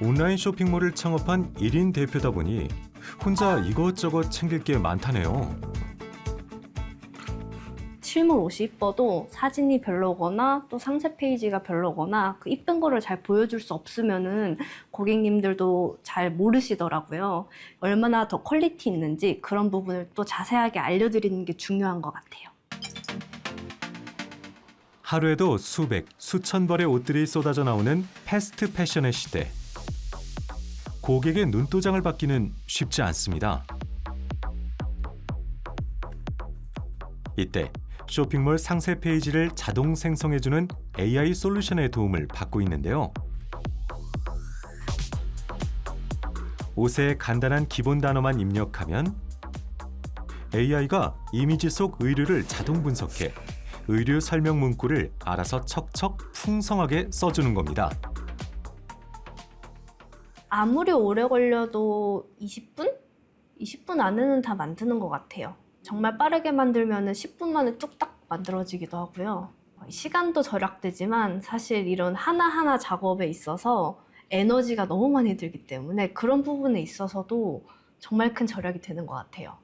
온라인 쇼핑몰을 창업한 1인 대표다 보니 혼자 이것저것 챙길 게 많다네요. 실물 옷이 이뻐도 사진이 별로거나 또 상세 페이지가 별로거나 그 이쁜 거를 잘 보여줄 수 없으면은 고객님들도 잘 모르시더라고요. 얼마나 더 퀄리티 있는지 그런 부분을 또 자세하게 알려드리는 게 중요한 것 같아요. 하루에도 수백, 수천 벌의 옷들이 쏟아져 나오는 패스트 패션의 시대. 고객의 눈도장을 받기는 쉽지 않습니다. 이때 쇼핑몰 상세 페이지를 자동 생성해주는 AI 솔루션의 도움을 받고 있는데요. 옷에 간단한 기본 단어만 입력하면 AI가 이미지 속 의류를 자동 분석해 의류 설명 문구를 알아서 척척 풍성하게 써주는 겁니다. 아무리 오래 걸려도 20분? 20분 안에는 다 만드는 것 같아요. 정말 빠르게 만들면 10분 만에 뚝딱 만들어지기도 하고요. 시간도 절약되지만 사실 이런 하나하나 작업에 있어서 에너지가 너무 많이 들기 때문에 그런 부분에 있어서도 정말 큰 절약이 되는 것 같아요.